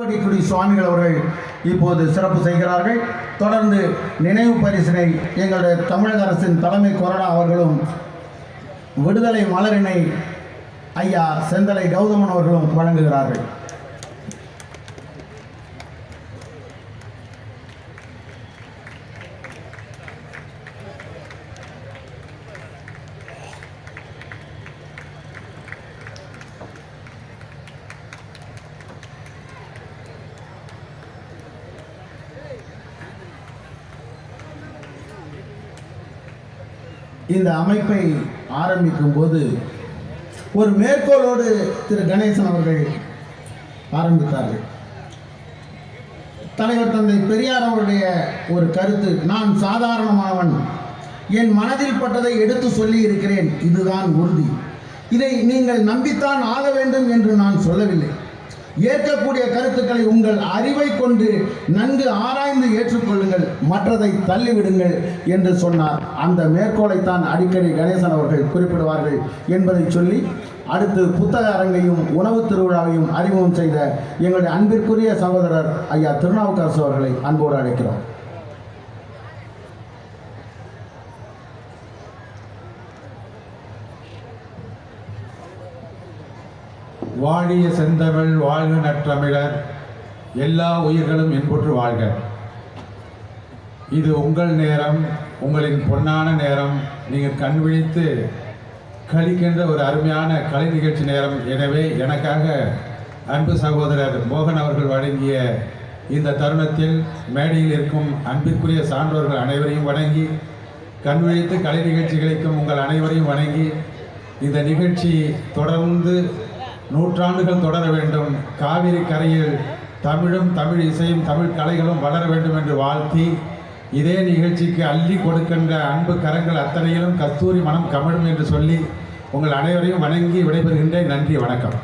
திருவடிக்குடி சுவாமிகள் அவர்கள் இப்போது சிறப்பு செய்கிறார்கள். தொடர்ந்து நினைவு பரிசினை எங்களுடைய தமிழக அரசின் தலைமை கொறடா அவர்களும் விடுதலை மலரினை ஐயா செந்தலை கௌதமன் அவர்களும் வழங்குகிறார்கள். இந்த அமைப்பை ஆரம்பிக்கும் போது ஒரு மேற்கோளோடு திரு கணேசன் அவர்கள் ஆரம்பித்தார்கள். தலைவர் தந்தை பெரியார் அவருடைய ஒரு கருத்து நான் சாதாரணமானவன். என் மனதில் பட்டதை எடுத்து சொல்லி இருக்கிறேன். இதுதான் உறுதி. இதை நீங்கள் நம்பித்தான் ஆக வேண்டும் என்று நான் சொல்லவில்லை. ஏற்கக்கூடிய கருத்துக்களை உங்கள் அறிவை கொண்டு நன்கு ஆராய்ந்து ஏற்றுக்கொள்ளுங்கள் மற்றதை தள்ளிவிடுங்கள் என்று சொன்னார். அந்த மேற்கோளைத்தான் அடிக்கடி கணேசன் அவர்கள் குறிப்பிடுவார்கள் என்பதை சொல்லி அடுத்து புத்தக அரங்கையும் உணவு திருவிழாவையும் அறிமுகம் செய்த எங்களுடைய அன்பிற்குரிய சகோதரர் ஐயா திருநாவுக்கரசு அவர்களை அன்போடு அழைக்கிறோம். வாழிய செந்தமிழ் வாழ்க நற்றமிழர். எல்லா உயிர்களும் இன்புற்று வாழ்க. இது உங்கள் நேரம் உங்களின் பொன்னான நேரம். நீங்கள் கண் விழித்து கழிக்கின்ற ஒரு அருமையான கலை நிகழ்ச்சி நேரம். எனவே எனக்காக அன்பு சகோதரர் மோகன் அவர்கள் வழங்கிய இந்த தருணத்தில் மேடையில் இருக்கும் அன்பிற்குரிய சான்றோர்கள் அனைவரையும் வணங்கி கண் விழித்து கலை நிகழ்ச்சிகளுக்கும் உங்கள் அனைவரையும் வணங்கி இந்த நிகழ்ச்சி தொடர்ந்து நூற்றாண்டுகள் தொடர வேண்டும். காவிரி கரையில் தமிழும் தமிழ் இசையும் தமிழ் கலைகளும் வளர வேண்டும் என்று வாழ்த்தி இதே நிகழ்ச்சிக்கு அள்ளி கொடுக்கின்ற அன்பு கரங்கள் அத்தனையிலும் கஸ்தூரி மனம் கமழும் என்று சொல்லி உங்கள் அனைவரையும் வணங்கி விடைபெறுகின்றேன். நன்றி வணக்கம்.